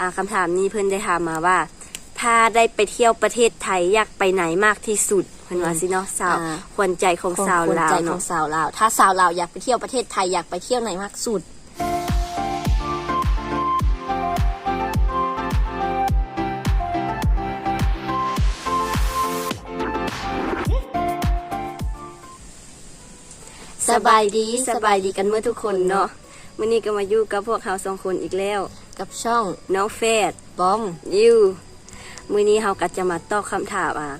อ่าคำถามนี้เพิ่นได้ถามมาว่า ถ้าได้ไปเที่ยวประเทศไทยอยากไปไหนมากที่สุดเพิ่นว่าสิเนาะสาวอ่า ควรใจของสาวคนลาวใจขอเนาะงสาวลาว ถ้าสาวลาวอยากไปเที่ยวประเทศไทยอยากไปเที่ยวไหนมากสุด สบายดีสบายดีกันเมื่อทุกคนเนาะมื้อนี้ก็มาอยู่กับพวกเราสองคนอีกแล้ว กับช่อง น้องเฟดบอมยูมื้อนี้เราก็จะมาตอบคำถามอะ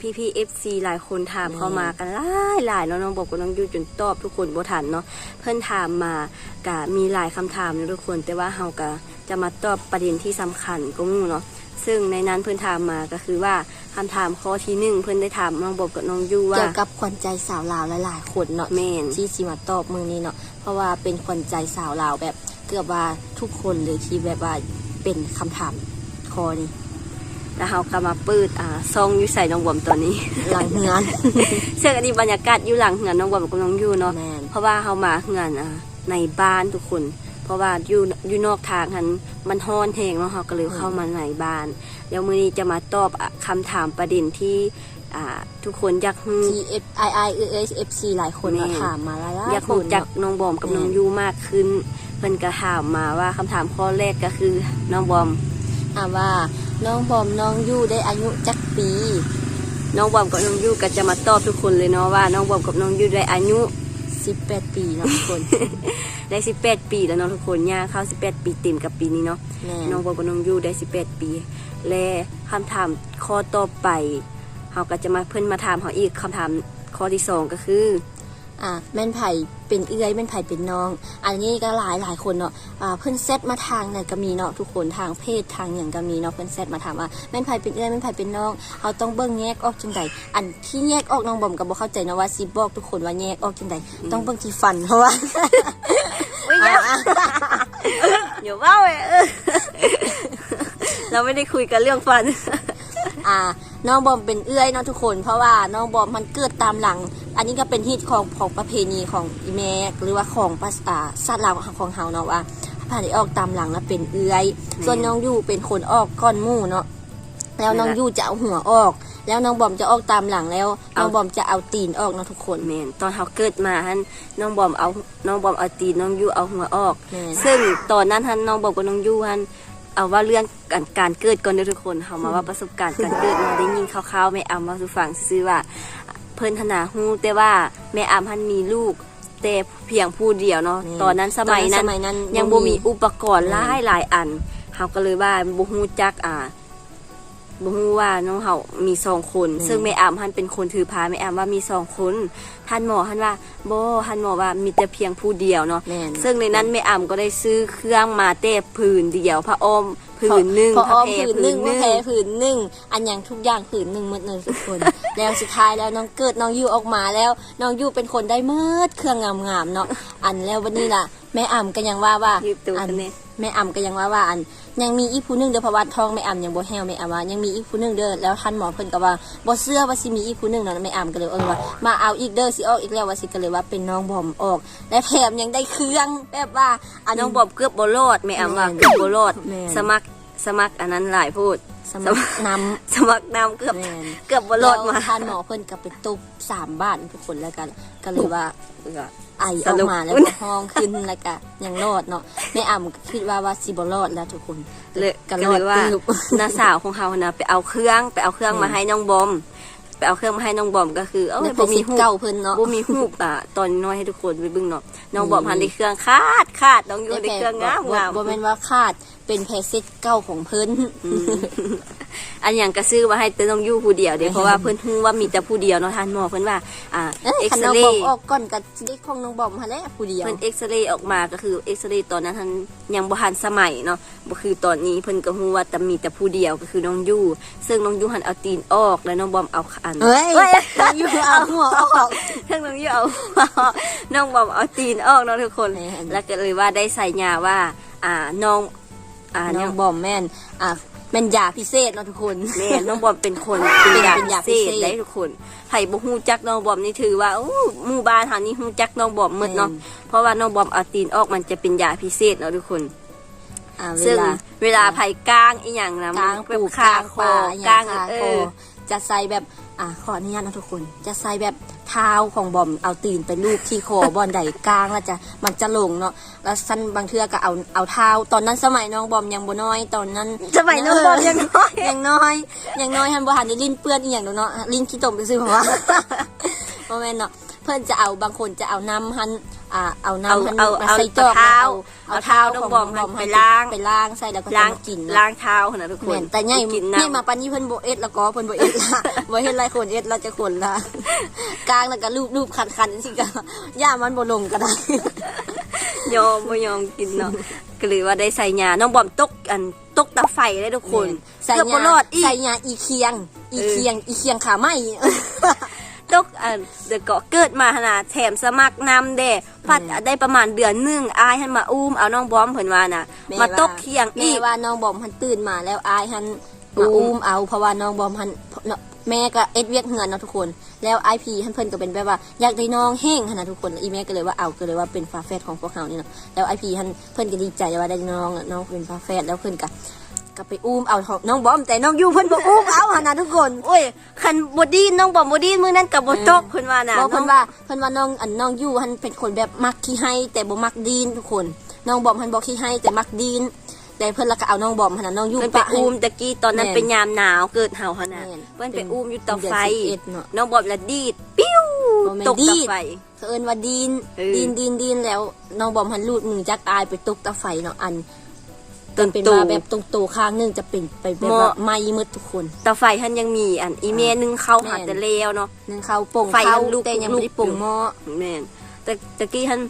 พี่พี่เอฟซีหลายคนถามเข้ามากันหลายหลายเนาะน้องบอกกับน้องยูจนตอบทุกคนบ่ทันเนาะเพิ่นถามมาก็มีหลายคำถามเนาะทุกคน แต่ว่าเราก็จะมาตอบประเด็นที่สำคัญก็มู่เนาะซึ่งในนั้นเพิ่นถามมาก็คือว่าคำถามข้อที่หนึ่งเพิ่นได้ถามน้องบอกกับน้องยูว่าเกี่ยวกับขวัญใจสาวลาวหลายๆคนเนาะแม่นที่สิมาตอบมือนี้เนาะเพราะว่าเป็นขวัญใจสาวลาวแบบ เกือบว่าทุกคนเลยที่แบบว่าเป็นคำถามคอนี้แล้วเราก็มาเปิดอ่าซองอยู่ใส่น้องบอมตอนนี้ หลังงานซึ่งอันนี้บรรยากาศอยู่หลังเหือนน้องบอมกับน้องยูเนาะแมนเพราะว่าเขามาเหือนอ่าในบ้านทุกคน เพราะว่าอยู่อยู่นอกทางหันมันฮ้อนแหงเนาะเขาก็เลยเข้ามาในบ้าน เดี๋ยวมื้อนี้จะมาตอบอะคำถามประเด็นที่อ่าทุกคนอยากฮู้ที่ F I I เอเอฟซีหลายคนมาแม่ถามมาหลายๆอยากครู้นจักเนาะน้องบอมกับแม่น้องยูมากขึ้น เพิ่นก็ถามมาว่าคำถามข้อแรกก็คือน้องบอมถามว่าน้องบอมน้องยู่ได้อายุจักปี น้องบอมกับน้องยูก็จะมาตอบทุกคนเลยเนาะว่า น้องบอมกับน้องยูได้อายุ 18 ปีเนาะทุกคน ได้ 18 ปีแล้วเนาะทุกคนย่างเข้า 18 ปีเต็มกับปีนี้เนาะแม่นน้องบอมกับน้องยูได้ 18 ปี และคำถามข้อต่อไปเขาก็จะมาเพิ่นมาถามเขาอีกคำถามข้อที่สองก็คือ อะแม่นไผ่ เป็นเอื้อยแม่นไผ่เป็นน้อง อันนี้ก็หลายหลายคนเนาะอ่าเพิ่นเซตมาทางไหนก็มีเนาะทุกคนทางเพศทางอย่างก็มีเนาะเพิ่นเซตมาถามว่าแม่นไผ่เป็นเอื้อยแม่นไผ่เป็นน้องเขาต้องเบิ่งแยกออกจังใดอันที่แยกออกน้องบอมก็บ่เข้าใจเนาะว่าสิบอกทุกคนว่าแยกออกจังใดต้องเบิ่งที่ฟันเพราะว่าอุ้ยเดี๋ยวว่าเว้ยเออเราไม่ได้คุยกันเรื่องฟันอ่า น้องบอมเป็นเอื้อยเนาะทุกคน เพราะว่าน้องบอมมันเกิดตามหลัง อันนี้ก็เป็นฮิตของของประเพณีของอีแมกหรือว่าของภาษาสัตว์ลาวของเฮาเนาะว่าผ่านได้ออกตามหลังแล้วเป็นเอื้อย ส่วนน้องยู่เป็นคนออกก้อนหมู่เนาะแล้วน้องยู่จะเอาหัวออก แล้วน้องบอมจะออกตามหลังแล้วน้องบอมจะเอาตีนออกเนาะทุกคนแมนตอนเขาเกิดมาฮันน้องบอมเอาน้องบอมเอาตีนน้องยูเอาหัวออกแม่นซึ่งตอนนั้นฮันน้องบอมกับน้องยูฮัน เอาว่าเรื่องการการเกิดก่อนเด้อทุกคนเขามาว่าประสบการณ์การเกิดมาได้ยินคร่าวๆแม่อำมาสู่ฟังซื่อๆว่า เพิ่นธนาฮู้แต่ว่าแม่อำฮันมีลูกแต่เพียงผู้เดียวเนาะแม่นตอนนั้นสมัยนั้นสมัยนั้นยังบ่บ่มีมีอุปกรณ์หลายหลายอันเขาก็เลยว่าบ่ฮู้จักอ่า บ่ฮู้ว่าน้องเฮามีสองคน ซึ่งแม่อำฮันเป็นคนถือพาแม่อำว่ามีสองคนท่านหมอท่านว่าบ่ท่านหมอว่ามีแต่เพียงผู้เดียวเนาะแม่นซึ่งในนั้นแม่อำก็ได้ซื้อเครื่องมาเต้ผืนเดียวพระอ้อมผืนหนึ่งพอพระอ้อมเพผืนหนึ่งผืว่าแพ้ผืนหนึ่งอันอย่างทุกอย่างผืนหนึ่งหมดเลยทุกคน แล้วสุดท้ายแล้วน้องเกิดน้องยูออกมาแล้วน้องยูเป็นคนได้เมิดเครื่องงามๆเนาะอันแล้ววันนี้ล่ะแม่อ่ำก็ยังว่าว่ายืดตัวอันกันเนี่ย แม่อ่ำก็ยังว่าว่าอัน ยังมีอีกผู้หนึงเด้อเพราะว่าท้องแม่อ่ำยังบ่แห้วแม่อ่ำว่ายังมีอีกผู้หนึงเด้อแล้วท่านหมอเพิ่นก็ว่าบ่เชื่อว่าสิมีอีกผู้หนึงเนาะแม่อ่ำก็เลยเอิ้นว่ามาเอาอีกเด้อสิออกอีกแล้วว่าสิก็เลยว่าเป็นน้องบอมออก และแถมยังได้เครื่องแบบว่าอันน้องบอมเกือบบรอดแม่อำว่าแม่นเกือบบรอดแม่นสมัครสมัครอันนั้นหลายพูด สมัครนำสมัครนำเกือบแม่น เกือบบรอดมา แล้วท่านหมอเพิ่นก็ไปตุบสามบ้านทุกคนแล้วกัน ก็เลยว่าไออสอกรุปมาแล้วก็ห้องขึ้นแล้วก็ยังรอดเนาะแม่อ่ำก็คิดว่าว่าสิบ่รอดแล้วทุกคนเลยก็ก็รอเลดยว่าตึบ น้าสาวของเขานะไปเอาเครื่องไปเอาเครื่องอืมมาให้น้องบอม ไปเอาเครื่องมาให้น้องบอมก็คือเอ้ในยเพบ่จมีหูป เก่าเพิ่นเนาะ บ่มีหูปอะตอนน้อยให้ทุกคนไปเบิ่งเนาะน้องอืมบอมหันได้เครื่องคาดคาดน้องอยู่ได้เครื่องงามงามบ่แม่นว่าคาด เป็นแพเซตเก่าของเพิ่นอันอย่างก็ซื้อมาให้แต่น้องอยู่ผู้เดียวเด้แม่นเพราะว่าเพิ่นฮู้ว่ามีแต่ผู้เดียวเนาะท่านหมอเพิ่นว่าอ่าเอ้ยเอ็กคันซน้องเรบอมย์ออกก่อนก็สิได้ของน้องบอมหั่นแหละผู้เดียวเพิ่นเอ็กซเรย์ออกมาก็คือเอ็กซเรย์ตอนนั้นท่านยังบ่ทันสมัยเนาะบ่คือตอนนี้เพิ่นก็ฮู้ว่าแต่มีแต่ผู้เดียวก็คือน้องยู่ซึ่งน้องยู่หันเอาตีนออกแล้วน้องบอมเอาอันเฮ้ยเฮ้ยน้องอยู่เอาหัวออกทั้งน้องยู่เอาน้องบอมเอาตีนออกเนาะทุกคนแม่นแล้วก็เลยว่าได้ใส่ยาว่าอ่าน้อง อ่าน้ยัองงบอมแม่นอะแม่นยาพิเศษเนาะทุกคน แม่น้องบอมเป็นคนเป็นยาเป็นยาพิพิเศเศษษได้ทุกคนไผ่บ่ฮู้จักน้องบอมนี่ถือว่าอู้หมู่บ้านหานี่ฮู้จักน้องบอมหมดเนาะแม่เพราะว่าน้องบอมเอาตีนออกมันจะเป็นยาพิเศษเนาะทุกคนอ่าเวซึ่งลาเวลาไผ่ก้างอีหยังนะกลางมันปลูกคากลางคป่าออย่างกลางค่ะเอโคอจะใส่แบบอ่าขออนุญาตนะทุกคน จะใส่แบบ เท้าของบอมเอาตีนไปลูบที่คอบอลใดกลางแล้วจะมันจะลงเนาะแล้วสั้นบางเทื่อก็เอาเอาเท้า ตอนนั้นสมัยน้องบอมยังบ่น้อย ตอนนั้นสมัยน้องบอมยังน้อยยังน้อยยังน้อยฮันบ่หันได้ลิ้นเปื้อนอีหยังดอกเนาะลิ้นขี้ตมไปซื้อเพราะว่าบ่แม่นเนาะเพิ่นจะเอาบางคนจะเอาน้ำหัน อ่าเอาน้ำหันเอามาเอาใส่จอกเอาเท้าเอาเท้าเอาเท้าน้องของบอมน้องไปล้างไปล้างใส่แล้วก็จะล้างมากินล้าเนาะงเท้านะทุกคนแม่นแต่ใหญ่กินนี่น้ำมาปานนี้เพิ่นบ่เอ็ดแล้วก็เพิ่นบ่เอ็ดละบ่เฮ็ดหลายคนเอ็ดแล้วจะคนละกลางแล้วก็รูปๆคันๆจังซี่ก็ย่ามันบ่ลงก็ได้ยอมไม่ยอมกินเนาะก็เลยว่าได้ใส่ยาน้องบอมตกอันตกตาไฟเลยทุกคนใส่เกือบยาบ่รอดอีกใส่ยาอีเคียง อีเออเคียง อีเคียงขาไหมต กอันเดยวก็เกิดมาขนาดแถมสมัครนำเด้พัดแม่ได้ประมาณเดือนหนึงอายให้มาอุ้มเอาน้องบอมเพิ่นว่าน่ะ แม่มาว่าตกเคียงแม่อีกว่าน้องบอมหันตื่นมาแล้วอายหันอุ้มามอุ้มเอาเพราะว่าน้องบอมหันเนาะแม่ก็เอ็ดเวียกเหือนเนาะทุกคน แล้วไอพีหันเพิ่นก็เป็นแบบว่าอยากได้น้องแห้งหันนะทุกคนแล้วอีแม่ก็เลยว่าเอาก็เลยว่าเป็นฝาแฝดของพวกเขานี่เนาะแล้วไอพีหันเพิ่นก็ดีใจว่าได้น้องอะน้องเป็นฝาแฝดแล้วเพิ่นก็ ก็ไปอุ้มเอาของน้องบอมแต่น้องยูเพิ่นบ่อุ้มเอาหันนะทุกคนโอ้ยคันบดีนน้องบอมบดีนมื้อนั้นก็บ่ตกเพิ่นว่าน่ะบอกเพิ่นว่าเพิ่นว่าน้องอันน้องยูหันเป็นคนแบบมักขี้ให้แต่บ่มักดีนทุกคน น้องบอมหันบ่ขี้ให้แต่มักดีนแต่เพิ่นละก็เอาน้องบอมหันนะน้องยูเพิ่นไปปะให้อุ้มตะกี้ตอนนั้นแม่นเป็นยามหนาวเกิดเห่าหั่นน่ะแม่นเพิ่นไปอุ้มอยู่เตาไฟเดือนสิบเอ็ดเนาะน้องบอมละดีดปิ้วบ่แม่นตกดีเตาดไฟเขาเอิ้นว่าดีนเออดีนดีนดีนแล้วน้องบอมหันลูดมือจักอายไปตกตะไฟเนาะอัน ต้นเป็นตูว่าแบบตรงโตข้างหนึงจะเป็นไปแบบเหมาะว่าไหม้หมืดทุกคนเตาไฟท่านยังมีอันอีเมนึงเข้าหาแม่นแต่แล้วเนาะ นึงเขาโป่งไฟเข้ามันลุกแต่ยังลุบ่กได้โป่งอยู่หม้อ แม่นแต่ตะกี้ท่าน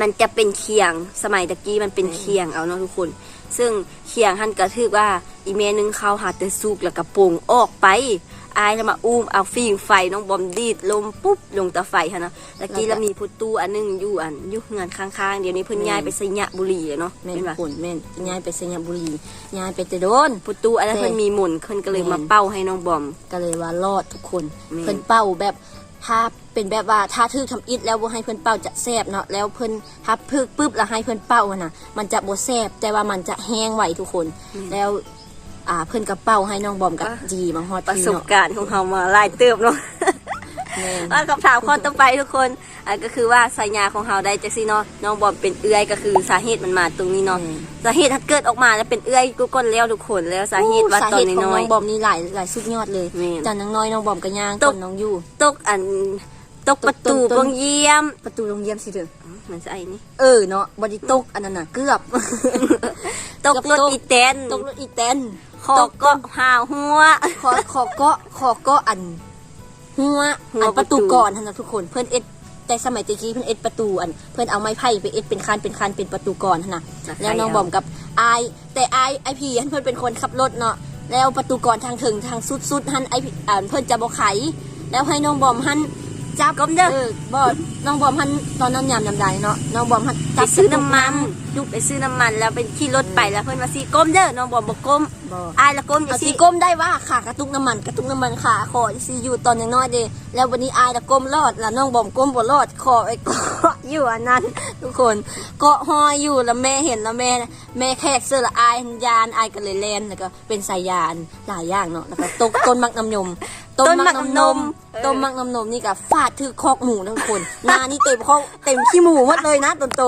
มันจะเป็นเคียงสมัยตะกี้มันเป็นแม่นเคียงเอาเนาะทุกคน ซึ่งเคียงท่านก็ถือว่าอีเมนึงเข้าหาแต่สุกแล้วก็โป่งออกไป อายแล้วมาอุ้มเอาฟิงไฟน้องบอมดีดลมปุ๊บลงตาไฟค่ะเนาะตะกี้แล้วมีพุตู้อันหนึงอยู่อันอยู่เฮือนข้างๆ เดี๋ยวนี้เพิ่นย้ายไปสยะบุรีแล้วเนาะแม่นเห็นปะผลแม่นย้ายไปสยามบุรีย้ายไปแต่โดนพุตู้อันนั้นแต่เพิ่นมีหมุนเพิ่นก็เลยแม่นมาเป้าให้น้องบอมก็เลยว่ารอดทุกคนแม่นเพิ่นเป้าแบบถ้าเป็นแบบว่าถ้าถือทำอิดแล้วบ่ให้เพิ่นเป้าจะแซบเนาะแล้วเพิ่นถ้าพึกปุ๊บแล้วให้เพิ่นเป้าอะนะมันจะบ่แซบแต่ว่ามันจะแห้งไหวทุกคน แล้ว อ่าเพิ่นก็เป้าให้น้องบอมกับอะจีมาฮอดประที่สบเนาะการณ์ของเรามาหลายเติบเนาะแม่นว่าคำถามข้อต่อไปทุกคนอะก็คือว่าสายยาของเราได้จักซี่เนาะน้องบอมเป็นเอื้อยก็คือสาเหตุมันมาตรงนี้เนาะอืมสาเหตุถ้าเกิดออกมาแล้วเป็นเอื้อยกูก้นแล้วทุกคนแล้วสาเหตุว่าสาตอเหนตุของน้น้ออยงบอมนี่หลายหลายสุดยอดเลยแม่นจากน้องน้อยน้องบอมก็ย่างตต้กนน้องอยู่ๆตกอันตกประตูตกต้นบงเยี่ยมประตูโรงเรียนสิเด้อมันจะไอ้นี่เออเนาะบ่ได้ตกอันนั้นน่ะเกือบตกรถอีแตนตกรถอีแตน คอก็หาหัว ขอขอก็ขอก็อัน หัวหัวอันประตูประตูก่อนท่านนะทุกคน เพื่อนเอ็ดแต่สมัยตะกี้เพื่อนเอ็ดประตูอัน เพื่อนเอาไม้ไผ่ไปเอ็ดเป็นคันเป็นคันเป็นประตูก่อนท่านนะแล้วน้องบอมกับอายแต่อายไอพีเพื่อนเป็นคนขับรถเนาะแล้วประตูก่อนทางถึงทางสุดสุดหันไอพีอ่าเพื่อนจะบอกไข แล้วให้น้องบอมหันจับก้มเด้อเออบอน้องบอมหันตอนนั้นยามยามใดเนาะน้องบอมหันไปจับซื้อน้ำมัน ลูกไปซื้อน้ำมัน แล้วเป็นขี่รถไปแล้วเพื่อนมาซีก้มเด้อน้องบอมบอกก้มบออายละก้มอย่าเอาซีสีก้มได้ว่าขากระตุกน้ำมันกระตุกน้ำมันขาคอซีอยู่ตอนยังน้อยเดยแล้ววันนี้อายละก้มรอดแล้วน้องบอมก้มบ่รอดคอไอ้เกาะอยู่อันนั้น ทุกคนเกาะห้อยอยู่แล้วแม่เห็นแล้วแม่ แม่แขกเสื้อละอายยานอายก็เลยแลนแล้วก็เป็นสายยานหลายอย่างเนาะแล้วก็ตกต้นมักน้ำนม ต้นมักน้ำนมต้นมักน้ำนมนี่ก็ฟาดถือคอกหมูทุกคนหนานี่เต็มคอกเต็มขี้หมูหมดเลยนะต้นโต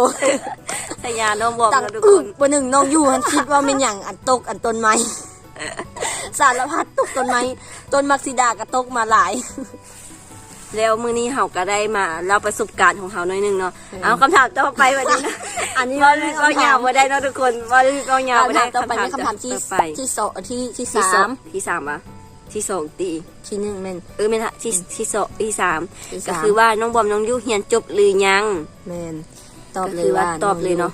สายยาน้องบอมตังนะทุกอึคกนบนหนึ่งน้องอยู่หันคิดว่าเป็นอย่างอันตกอันต้นไม้สารพัดตกต้นไม้ต้นมักซิดาก็ตกมาหลาย แล้วมื้อนี้เฮาก็ได้มาเล่าประสบการณ์ของเฮาหน่อยหนึงเนาะเอาคำถามต่อไปวันนี้นะอันนี้ว่าเรายาวบ่ได้เนาะทุกคนว่าเรายาวบ่คำได้ถามต่อไปเป็นคำถามที่ต่อไปที่สองที่ที่ที่สาสามมที่สามอะ ที่สองตีที่หนึ่งแม่นเออไม่ละที่ที่สองที่สามที่ก็สามคือว่าน้องบอมน้องยู่เรียนจบหรือยังแม่นตอบก็เลคืยอว่าว่าตอบเลยเนาะ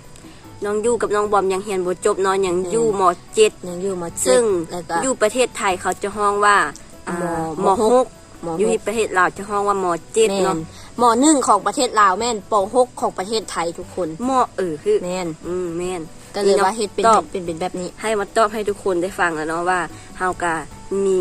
น้องยู่กับน้องบอมยังเรียนบ่จบเนาะยังอยู่มเจ็ดยังอยู่มาเจ็ดซึ่งแล้วก็ อยู่ประเทศไทยเขาจะห้องว่าอ่ามมหหกกหมออยู่หที่กประเทศลาวจะห้องว่ามเจ็ดแม่นเนาะหมอหนึ่งของประเทศลาวแม่นปหกของประเทศไทยทุกคนมเออคือแม่นอืมแม่น ก็เลยว่าเฮ็ดเป็นตอบเป็นเป็นแบบนี้ ให้มาตอบให้ทุกคนได้ฟังแล้วเนาะว่าเฮาก็มี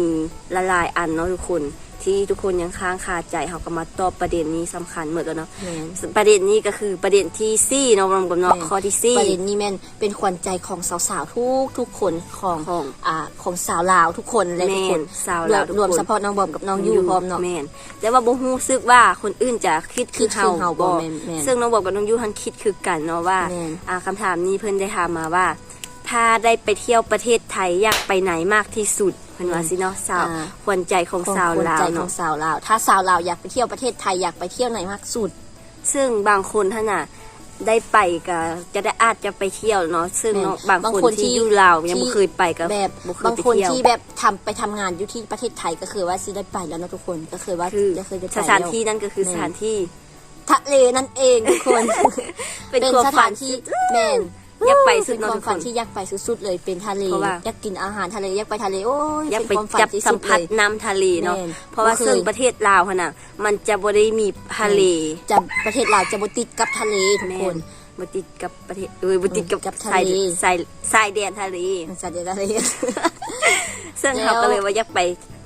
ละลายอันเนาะทุกคน ที่ทุกคนยังค้างคาใจเขาก็มาตอบประเด็นนี้สำคัญหมดแล้วเนาะแม่น ประเด็นนี้ก็คือประเด็นที่สี่เนาะรวมกับเนาะแม่นข้อที่สี่ ประเด็นนี้แม่นเป็นขวัญใจของสาวๆทุกทุกคนของของอ่าของสาวลาวทุกคนและทุกคนแม่นสาวลาวทุกคน รวมเฉพาะน้องบอมกับน้องยูพร้อมเนาะ แม่นแต่ว่าบ่ฮู้สึกว่าคนอื่นจะคิดคือคิดคือเฮาเฮาบ่บ่แม่นแม่นซึ่งน้องบอกกับน้องยูทันคิดคือกันเนาะว่าแม่น อ่าคำถามนี้เพิ่นได้ถามมาว่า ถ้าได้ไปเที่ยวประเทศไทยอยากไปไหนมากที่สุดเพิ่นว่าสิเนาะสาวอ่า ควรใจของของสาวขวัญลาใจวของเนาะสาวลาว ถ้าสาวลาวอยากไปเที่ยวประเทศไทยอยากไปเที่ยวไหนมากสุด ซึ่งบางคนท่านน่ะได้ไปก็จะได้อาจจะไปเที่ยวเนาะซึ่งเนาะแม่นบางบางคนคนที่ที่อยู่ลาวยังที่บ่เคยไปก็แบบบ่เคยบางไปคนเที่ยวที่แบบทำไปทำงานอยู่ที่ประเทศไทยก็คือว่าสิได้ไปแล้วเนาะทุกคนก็คือว่าคือจะเคยได้ไปสถานแล้วที่นั่นก็คือแม่นสถานที่ ทะเลนั่นเองทุกคน เป็นเป็นความสฝัถานนที่แม่น อยากไปสุเป็ดนเนาะควาทุมกคฝันน ที่อยากไปสุดๆเลยเป็นทะเลเพราะว่า อยากกินอาหารทะเลอยากไปทะเลโอ้ยอยากไปเป็นความฝันจับที่สัสุมดผัสเลย น้ำทะเลเนาะแม่นเพราะว่าบ่เคย ซึ่งประเทศลาวหั่นน่ะ มันจะบ่ได้มีทะเลจะประเทศลาวจะบ่ติดกับทะเลทุกแม่คน บ่ติดกับประเทศเอ้ยบ่ติดกับกับทะสายเลสายสายแดนทะเล มันจะได้ทะเล ซึ่งแล้ว เขาก็เลยว่าอยากไป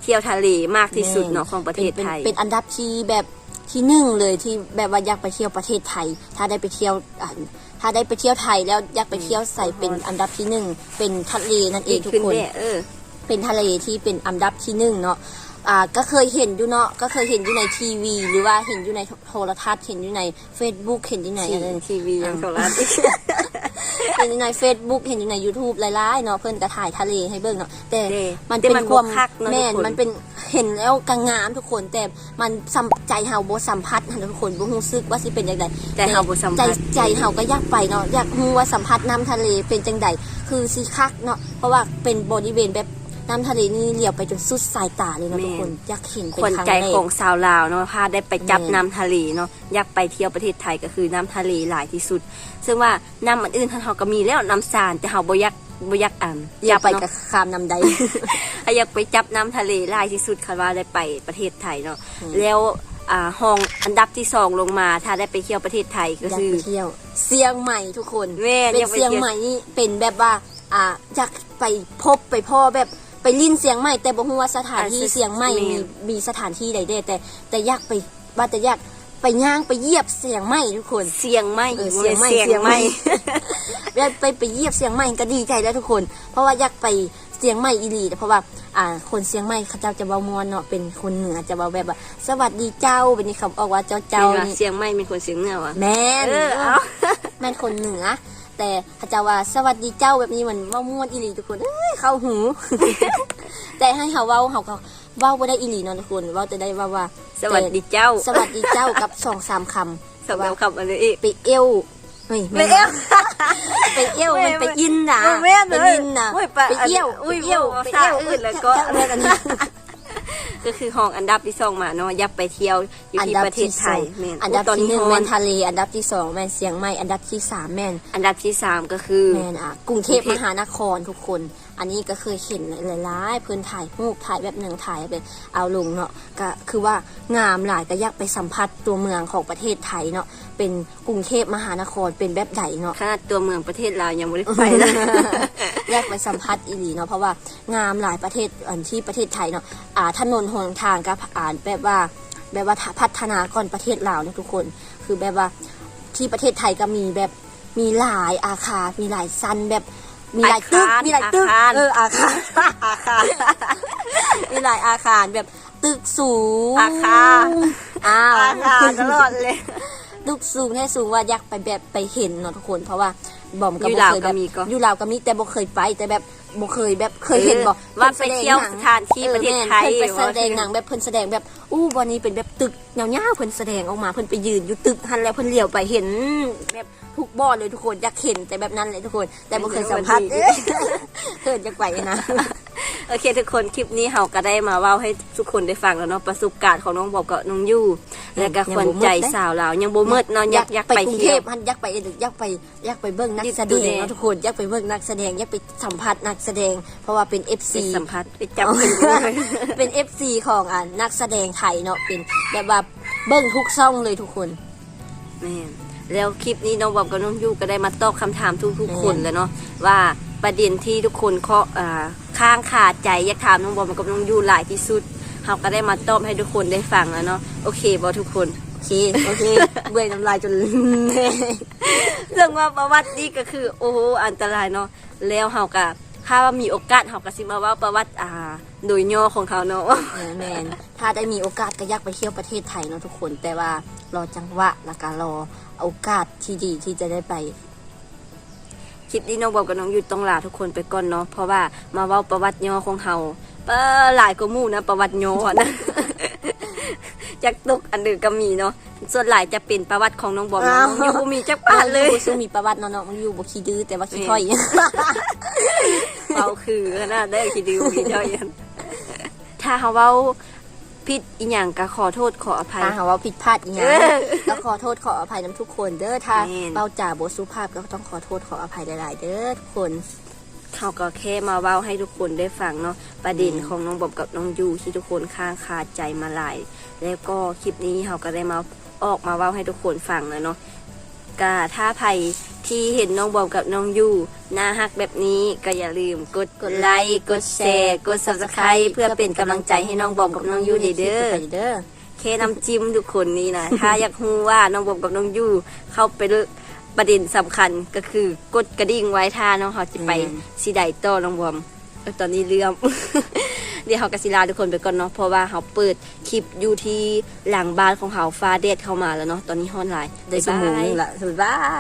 เที่ยวทะเลมากที่สุดเนาะของประเทศป็นไทย เป็นอันดับที่แบบที่หนึ่งเลยที่แบบว่าอยากไปเที่ยวประเทศไทย ถ้าได้ไปเที่ยวอะ ถ้าได้ไปเที่ยวไทยแล้วอยากไปเที่ยวใส่เป็นอันดับที่หนึ่งเป็นทะเลนั่นเองทุกขึ้นคนแน่เออเป็นทะเลที่เป็นอันดับที่หนึ่งเนาะอ่าก็เคยเห็นอยู่เนาะก็เคยเห็นอยู่ในทีวี หรือว่าเห็นอยู่ในโทรทัศน์เห็นอยู่ใน Facebook เห็นอยู่ในอะไรทีวียังโทรทัศน์ เห็นอยู่ใน Facebook เห็นอยู่ใน YouTube หลายๆเนาะเพิ่นก็ถ่ายทะเลให้เบิ่งเนาะแต่เด้มันแต่เป็นมันความบ่คักเนาะแม่นทุกคน มันเป็นเห็นแล้วกังงามทุกคนแต่มันสัมใจเฮาบ่สัมผัสหั้นทุกคนบ่รู้สึกว่าสิเป็นจังไดใจเฮาบ่สัมผัสใจใจเฮาก็อยากไปเนาะอยากรู้ว่าสัมผัสน้ำทะเลเป็นจังไดคือสิคักเนาะเพราะว่าเป็นบริเวณแบบ น้ำทะเลนี่เลี้ยวไปจนสุดสายตาเลยเนาะทุกคนอยากเห็นเป็นคนครั้งใจแรของกสาวลาวเนาะพาได้ไปจับแม่นน้ำทะเลเนาะอยากไปเที่ยวประเทศไทยก็คือน้ำทะเลหลายที่สุด ซึ่งว่าน้ำอันอื่นท่านเฮาก็มีแล้วน้ำสานแต่เฮาบ่อยากบ่อยากอ่านอยากไปเนาะกับคามนำใดอะอยากไปจับน้ำทะเลหลายที่สุดค่ะว่าได้ไปประเทศไทยเนาะอืมแล้วอ่าห้องอันดับที่สองลงมา ถ้าได้ไปเที่ยวประเทศไทยก็อยากคือไปเที่ยวเชียงใหม่ทุกคนแม่นเป็นอยากไปเชียงเที่ยวใหม่นี่เป็นแบบว่าอ่าอยากไปพบไปพ่อแบบ ไปลิ้นเสียงใหม่แต่บ่ฮู้ว่าสถานที่อ่าเสียงใหม่แม่นมีมีสถานที่ใดเด้แต่ แต่อยากไปว่าแต่อยากไปย่างไปเหยียบเสียงใหม่ทุกคนเสียงไหมเออเสียงไหม้เสียงเสียงไหไหมม้อยากไปไปเหยียบเสียงใหม่ก็ดีใจแล้วทุกคน เพราะว่าอยากไปเสียงใหม่อีหลีเพราะว่าอ่า คนเสียงใหม่เขาเจ้าจะเว้ามวนเนาะเป็นคนเหนือจะเว้าแบบว่าสวัสดีเจ้าเป็นนี่คำออกว่าเจ้าเจ้าเจ้านี่เสียงไหมเป็นคนเสียงเหนือวะแม่นเออเอาแม่นคนเหนือ แต่เขาจะว่าสวัสดีเจ้าแบบนี้มันเว่าม่วนอีหลีทุกคนเอ้ยเข้าหู แต่ให้เขาเว้าเขาเขาเว้าบ่ได้อีหลีเนาะทุกคนเว้าจะได้ว่าว่าสวัสดีเจ้า สวัสดีเจ้ากับสองสามคำสำหรับคำอะไรอีกไปเอวเฮ้ยไปเอวไปเอวมันไม่ไปอินนะไม่ไม่ไปอินนะอุ้ยไปไปเอี้ยวอุ้ยไปเอี้ยวภาไปษาเอี้ยวอื่นแล้วก็ ก็คือห้องอันดับที่สองมาเนาะอยากไปเที่ยวอยู่อันที่ดับประเทศที่ไทสองยแม่นอันดับตอนที่นี้หนึ่งฮอแม่นนทะเล อันดับที่สองแม่นเสียงใหม่ อันดับที่สามแม่นอันดับที่สามก็คือแม่นอะกรุงเทพมหานครทุกคน อันนี้ก็เคยเห็นหลายๆเพื่อนถ่ายรูปถ่ายแบบหนึ่งถ่ายแบบเอาลงเนาะก็คือว่างามหลายก็อยากไปสัมผัสตัวเมืองของประเทศไทยเนาะเป็นกรุงเทพมหานครเป็นแบบใดเนาะขนาดตัวเมืองประเทศลาวยังไม่ได้ไปเลยอยากไปสัมผัสอีหลีเนาะเพราะว่างามหลายประเทศอันที่ประเทศไทยเนาะอ่าถนนหนทางก็อ่านแบบว่าแบบว่าพัฒนาก่อนประเทศลาวเนี่ยทุกคน คือแบบว่าที่ประเทศไทยก็มีแบบมีหลายอาคารมีหลายซันแบบ มีหลายตึกอาคารมีหลายตึกอาคารเออ อาคาร อาคาร มีหลายอาคารแบบตึกสูง อาคาร อ้าวอาคารตลอดเลย ตึกสูงแท้สูงว่าอยากไปแบบไปเห็นเนาะทุกคน เพราะว่าบอมก็อยู่บ่ลาวเคยก็แบบมีก็อยู่ลาวก็มีแต่บ่เคยไปแต่แบบบ่เคยแบบเคยเห็นบ่เออว่าไปเที่ยวสถานที่ประเทศไทยออแม่นเพิ่นไปแสดงหนังแบบเพิ่นแสดงแบบอู้วันนี้เป็นแบบตึกยาวๆเพิ่นแสดงออกมาเพิ่นไปยืนอยู่ตึกหันแล้วเพิ่นเลี้ยวไปเห็นแบบ ทุกบ่อเลยทุกคนอยากเห็นแต่แบบนั้นเลยทุกคน แต่บ่เคยสัมผัสเออเกิดอยากไปนะโอเคทุกคนคลิปนี้เราก็ได้มาเว้าให้ทุกคนได้ฟังแล้วเนาะประสบการณ์ของน้องบอบกับน้องยู่และก็ควรใจสาวลาวยังบ่มืดเนาะอยากอยากไปกรุงเทเที่ยวพมันอยากไปเองอยากไปอยากไปเบิ่งนักแสดดูงแลเนาะทุกคนอยากไปเบิ่งนักแสดงอยากไปสัมผัสนักแสดง เพราะว่าเป็น FC ไปสัมผัสไปจับเพิ่นด้วยเป็น FC ของอ่านักแสดงไทยเนาะเป็นแบบว่าเบิ่งทุกช่องเลยทุกคนแม่น แล้วคลิปนี้น้องบอบกับน้องยูก็ได้มาตอบคำถามทุกๆคนแม่นแล้วเนาะว่าประเด็นที่ทุกคนเคาะอ่าข้างขาใจอยากถามน้องบอบกับน้องยูหลายที่สุดเฮาก็ได้มาตอบให้ทุกคนได้ฟังแล้วเนาะโอเคบ่ทุกคน โอเค โอเค เบื่อน้ำลายจน เรื่องว่าประวัตินี่ก็คือ โอ้โหอันตรายเนาะแล้วเฮาก็ถ้าว่ามีโอกาสเฮาก็สิมาเว่าประวัติอ่า โดยย่อของเขาเนาะ เออแมนถ้าได้มีโอกาสก็อยากไปเที่ยวประเทศไทยเนาะทุกคน แต่ว่ารอจังหวะแล้วก็รอ โอกาสที่ดีที่จะได้ไปคลิปนี้น้องบอกกับน้องยุดต้องลาทุกคนไปก่อนเนาะเพราะว่ามาเว้าประวัติย่อของเฮาเปอหลายกว่าหมู่นะ ประวัติย่ออะนะจากตกอันเดือก็มีเนาะส่วนหลายจะเป็นประวัติของน้องบอมเนาะอ้าวน้องยูบ่มีจักปาดเลยบ่สู้มีประวัติเนาะเนาะมันอยู่บ่ขี้ดื้อแต่ว่าขี้ถ้อยเอาคือขนาดได้คิดดูคิดเท่ายันถ้าเฮาเว้า ผิดอีหยังก็ขอโทษขออภัย ถ้าหากว่าผิดพลาดอีหยังเออก็ขอโทษขออภัยนํทุกคนเด้อถ้าแม่น เบาจ่าบ่สุภาพก็ต้องขอโทษขออภัยหลาย ๆ เด้อทุกคน เขาก็แค่มาเว้าให้ทุกคนได้ฟังเนาะประเด็นของน้องบอมกับน้องยูที่ทุกคนค้างคาใจมาหลาย แล้วก็คลิปนี้เขาก็ได้มาออกมาเว้าให้ทุกคนฟังแล้วเนาะก็ถ้าใคร ที่เห็นน้องบอมกับน้องยูน่าฮักแบบนี้ก็อย่าลืมกดกดไลค์กดแชร์กด subscribe เพื่อเป็นกำลังใจให้น้องบอมกับน้องยูเด้อไปเด้อแค่น้ำจิ้มทุกคนนี้นะถ้าอยากรู้ว่าน้องบอมกับน้องยูเข้าไปเลือกประเด็นสำคัญก็คือกดกระดิ่งไว้ท่าน้องเขาจะไปอืมสีใดต่อน้องบอมเออตอนนี้เลื่อมเดี๋ยวเขากสิลาทุกคนไปก่อนเนาะเพราะว่าเขาเปิดคลิปอยู่ที่หลังบ้านของเขาฟ้าแดดเข้ามาแล้วเนาะตอนนี้ฮ้อนหลายได้สมองบ๊ายบายนึงละบ๊ายบาย